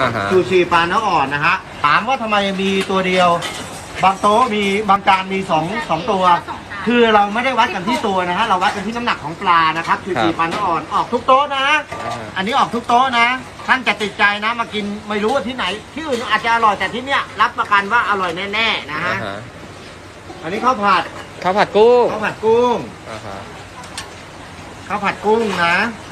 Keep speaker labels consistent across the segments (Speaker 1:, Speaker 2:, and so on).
Speaker 1: อ่าฮะ
Speaker 2: ชูชีปลาเนื้ออ่อนนะฮะ ถามว่าทำไมมีตัวเดียว บางโต๊ะมีบางจานมีสองสองตัว คือเราไม่ได้วัดกันที่ตัวนะฮะ เราวัดกันที่น้ำหนักของปลานะครับ ชูชีปลาเนื้ออ่อนออกทุกโต๊ะนะ
Speaker 1: อ่าฮะ
Speaker 2: อันนี้ออกทุกโต๊ะนะ ท่านจะติดใจนะมากินไม่รู้ว่าที่ไหน ที่อื่นอาจจะอร่อยแต่ที่เนี้ยรับประกันว่าอร่อยแน่ๆนะ
Speaker 1: อ่า
Speaker 2: ฮะ
Speaker 1: ฮะ
Speaker 2: อันนี้ข้าวผัด
Speaker 1: ข้าวผัดกุ้ง
Speaker 2: ข้าวผัดกุ้ง
Speaker 1: อ่าฮะ
Speaker 2: ข้าวผัดกุ้งนะตัด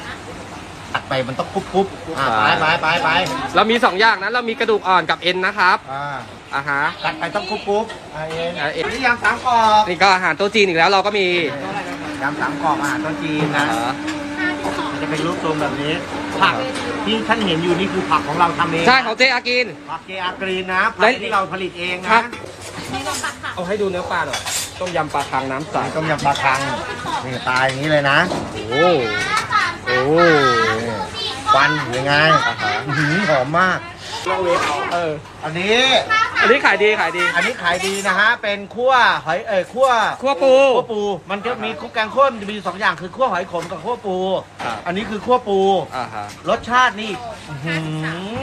Speaker 2: ไปมันต้องกรุบกรุบอ่าไปไปไปไป
Speaker 1: เรามีสองอย่างนะเรามีกระดูกอ่อนกับเอ็นนะครับ
Speaker 2: อ่า
Speaker 1: อ่าฮะ
Speaker 2: ตัดไปต้องกรุบกรุบอ่าเอ็น
Speaker 1: อ่าเอ็น
Speaker 2: อันนี้ยำสามกรอบ
Speaker 1: นี่ก็อาหารโต๊ะจีนอีกแล้วเราก็มี
Speaker 2: ยำสามกรอบอาหารต้นจีน
Speaker 1: อ่า
Speaker 2: นะ
Speaker 1: ฮะ
Speaker 2: จะเป็นรูปทรงแบบนี้ผักที่ท่านเห็นอยู่นี่คือผักของเราทำเอง
Speaker 1: ใช่ของเจอากิน
Speaker 2: ผักเจอากรีนนะผั
Speaker 1: และ
Speaker 2: กที่เราผลิตเอง
Speaker 1: ครั
Speaker 2: นะ
Speaker 1: บเอาให้ดูเนื้อปลาหน่อยต้มยำปลาคังน้ำใส
Speaker 2: สายต้มยำปลาคังนี่ตายอย่างนี้เลยนะ
Speaker 1: โอ้โอ้
Speaker 2: นี่ ควันยังไง
Speaker 1: อ่าฮะ
Speaker 2: อื้อหือหอมมาก
Speaker 1: เออ
Speaker 2: อันนี้
Speaker 1: อันนี้ขายดีขายดี
Speaker 2: อันนี้ขายดีนะฮะ เป็นคั่วหอยเอ่ยคั่ว
Speaker 1: คั่วปู
Speaker 2: คั่วปู มันจะมีคุกแกงข้นจะมีสองอย่างคือคั่วหอยขมกับคั่วปู
Speaker 1: ครับ
Speaker 2: อันนี้คือคั่วปู
Speaker 1: อ่าฮะ
Speaker 2: รสชาตินี่อื้อหื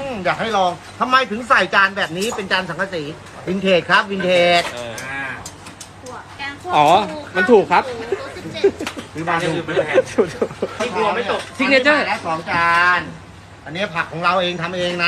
Speaker 2: ออยากให้ลองทำไมถึงใส่จานแบบนี้เป็นจานสังกะสีวินเทจครับวินเทจ
Speaker 1: เออ
Speaker 2: อ่า
Speaker 1: อ๋อ มันถูกครับ
Speaker 2: คือมาดู
Speaker 1: ถูกถูก
Speaker 2: ที่กลัวไม่ตก
Speaker 1: ซิกเนเจอร์
Speaker 2: และสองจาน อันนี้ผักของเราเองทำเองนะ